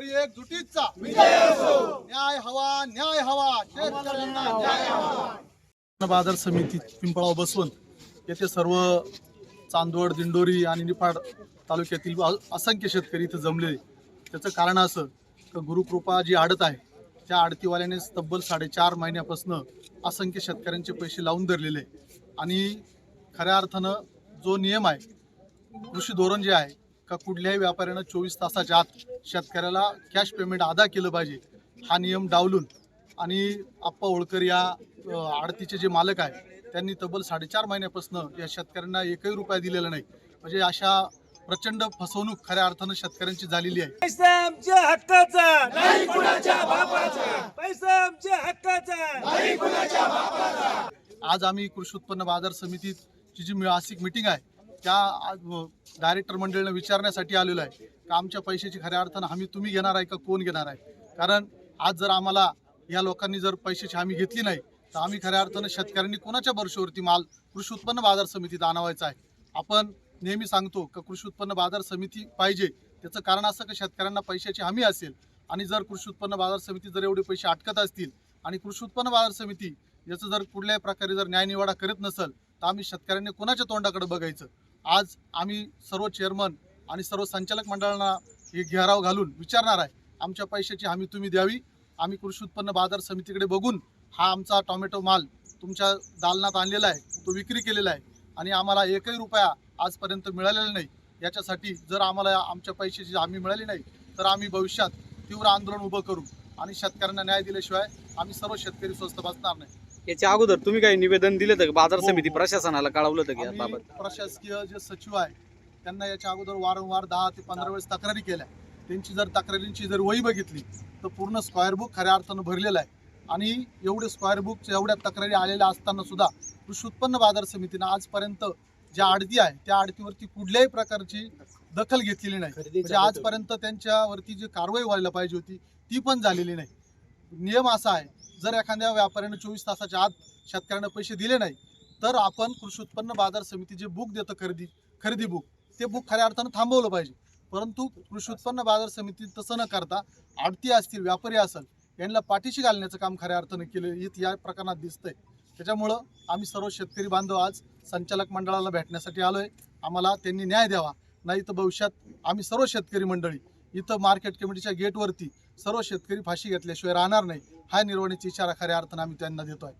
शेतकरी एकजुटीचा. न्याय हवा न्याय हवा. शेतकऱ्यांना न्याय हवा. बाजार समिती पिंपळाव बसवंत. येथे सर्व चांदवड दिंडोरी आणि निफाड तालुक्यातील असंख्य शेतकरी इथं जमले त्याचं कारण असं की गुरुकृपा जी आडत आहे त्या आडतीवाल्याने तब्बल साडेचार महिन्यापासून असंख्य शेतकऱ्यांचे पैसे लावून धरलेले. आणि खऱ्या अर्थानं जो नियम आहे कृषी धोरण जे आहे का कुठल्याही व्यापाऱ्यानं चोवीस तासाच्या आत शेतकऱ्याला कॅश पेमेंट अदा केलं पाहिजे? हा नियम डावलून आणि आप्पा होळकर या आडतीचे जे मालक आहे त्यांनी तब्बल साडेचार महिन्यापासून या शेतकऱ्यांना एकही रुपया दिलेला नाही. म्हणजे अशा प्रचंड फसवणूक खऱ्या अर्थानं शेतकऱ्यांची झालेली आहे. पैसा आमच्या हक्काचा. नाही कुणाच्या बापाचा. पैसा आमच्या हक्काचा. नाही आज आम्ही कृषी उत्पन्न बाजार समितीची जी मासिक मिटिंग आहे त्या डायरेक्टर मंडळीनं विचारण्यासाठी आलेलो आहे का आमच्या पैशाची खऱ्या अर्थानं हमी तुम्ही घेणार आहे का कोण घेणार आहे? कारण आज जर आम्हाला या लोकांनी जर पैशाची हमी घेतली नाही तर आम्ही खऱ्या अर्थानं शेतकऱ्यांनी कोणाच्या वर्षावरती माल कृषी उत्पन्न बाजार समितीत आणावायचा आहे? आपण नेहमी सांगतो का कृषी उत्पन्न बाजार समिती पाहिजे त्याचं कारण असं का शेतकऱ्यांना पैशाची हमी असेल? आणि जर कृषी उत्पन्न बाजार समिती जर एवढे पैसे अटकत असतील आणि कृषी उत्पन्न बाजार समिती याचं जर कुठल्याही प्रकारे जर न्यायनिवाडा करत नसेल तर आम्ही शेतकऱ्यांनी कोणाच्या तोंडाकडे बघायचं? आज आम्ही सर्व चेअरमन आणि सर्व संचालक मंडळांना हे घेराव घालून विचारणार आहे. आमच्या पैशाची हमी तुम्ही द्यावी. आम्ही कृषी उत्पन्न बाजार समितीकडे बघून हा आमचा टोमॅटो माल तुमच्या दालनात आणलेला आहे. तो विक्री केलेला आहे. आणि आम्हाला एकही रुपया आजपर्यंत मिळालेला नाही. याच्यासाठी जर आम्हाला आमच्या पैशाची हमी मिळाली नाही तर आम्ही भविष्यात तीव्र आंदोलन उभं करू आणि शेतकऱ्यांना न्याय दिल्याशिवाय आम्ही सर्व शेतकरी स्वस्त बसणार नाही. याच्या अगोदर तुम्ही काही निवेदन दिलं होतं का? बाजार हो, समिती हो. प्रशासनाला कळवलं होतं की आम्ही याबाबत प्रशासकीय जे सचिव आहे त्यांना याच्या अगोदर वारंवार दहा ते पंधरा वेळेस तक्रारी केल्या. त्यांची जर तक्रारींची जर वही बघितली तर पूर्ण स्क्वेअर बुक खऱ्या अर्थानं भरलेलं आहे. आणि एवढे स्क्वेअर बुक एवढ्या तक्रारी आलेल्या असताना सुद्धा कृषी उत्पन्न बाजार समितीनं आजपर्यंत ज्या आडती आहे त्या आडतीवरती कुठल्याही प्रकारची दखल घेतलेली नाही. म्हणजे आजपर्यंत त्यांच्यावरती जी कारवाई व्हायला पाहिजे होती ती पण झालेली नाही. नियम असा आहे जर एखाद्या व्यापाऱ्याने चोवीस तासाच्या आत शेतकऱ्यांना पैसे दिले नाही तर आपण कृषी उत्पन्न बाजार समिती जे बुक देतं खरेदी खरेदी बुक ते बुक खऱ्या अर्थानं थांबवलं पाहिजे. परंतु कृषी उत्पन्न बाजार समिती तसं न करता आडती असतील व्यापारी असेल यांना पाठीशी घालण्याचं काम खऱ्या अर्थानं केलं हे या प्रकरणात दिसतंय. त्याच्यामुळं आम्ही सर्व शेतकरी बांधव आज संचालक मंडळाला भेटण्यासाठी आलोय. आम्हाला त्यांनी न्याय द्यावा नाही तर भविष्यात आम्ही सर्व शेतकरी मंडळी इथं मार्केट कमिटीच्या गेटवरती सर्व शेतकरी फाशी घेतल्याशिवाय राहणार नाही. हा निर्वहणीचा इशारा खऱ्या अर्थानं आम्ही त्यांना देतोय.